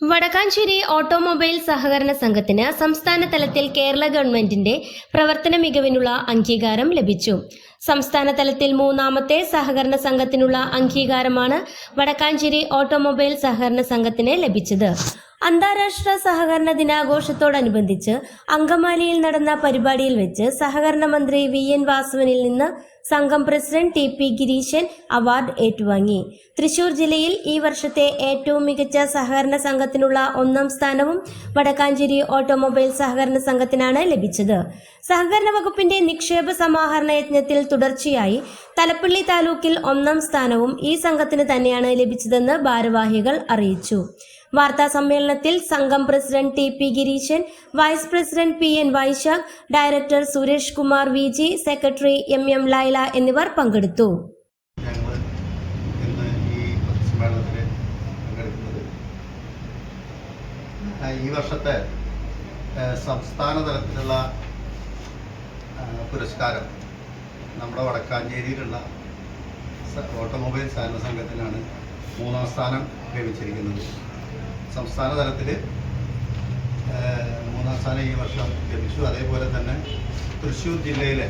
Vadakkanchery automobile സഹകരണ സംഘത്തിന് സംസ്ഥാന തലത്തിൽ കേരള ഗവൺമെന്റിന്റെ പ്രവർത്തന മികവിനുള്ള അംഗീകാരം ലഭിച്ചു. സംസ്ഥാന തലത്തിൽ മൂന്നാമത്തെ സഹകരണ സംഘത്തിനുള്ള അംഗീകാരമാണ് വടക്കാഞ്ചേരി ഓട്ടോമൊബൈൽ സഹകരണ സംഘത്തിന് ലഭിച്ചത്. അന്താരാഷ്ട്ര സഹകരണ ദിനാഘോഷത്തോടനുബന്ധിച്ച് അങ്കമാലിയിൽ നടന്ന പരിപാടിയിൽ വെച്ച് സഹകരണ മന്ത്രി വി എൻ വാസുവനിൽ നിന്ന് സംഘം president T P Gireeshan award ഏറ്റുവാങ്ങി. തൃശൂർ ജില്ലയിൽ ഈ വർഷത്തെ ഏറ്റവും മികച്ച സഹകരണ സംഘത്തിനുള്ള ഒന്നാം സ്ഥാനവും വടക്കാഞ്ചേരി ഓട്ടോമൊബൈൽ സഹകരണ സംഘത്തിനാണ് ലഭിച്ചത്. സഹകരണ വകുപ്പിന്റെ നിക്ഷേപ സമാഹരണ യജ്ഞത്തിൽ തുടർച്ചയായി തലപ്പള്ളി താലൂക്കിൽ ഒന്നാം സ്ഥാനവും ഈ സംഘത്തിന് തന്നെയാണ് ലഭിച്ചതെന്ന് ഭാരവാഹികൾ അറിയിച്ചു. വാർത്താ സമ്മേളനത്തിൽ സംഘം president T P Gireeshan vice president P N Vaishakh director Suresh Kumar V G secretary M M Laila എന്നിവർ പങ്കെടുത്തു. ഈ വർഷത്തെ സംസ്ഥാന തലത്തിലുള്ള പുരസ്കാരം നമ്മുടെ വടക്കാഞ്ചേരിയിലുള്ള ഓട്ടോമൊബൈൽ സഹകരണ സംഘത്തിനാണ് മൂന്നാം സ്ഥാനം ലഭിച്ചിരിക്കുന്നത്. സംസ്ഥാന തലത്തിൽ മൂന്നാം സ്ഥാനം ഈ വർഷം ലഭിച്ചു. അതേപോലെ തന്നെ തൃശ്ശൂർ ജില്ലയിലെ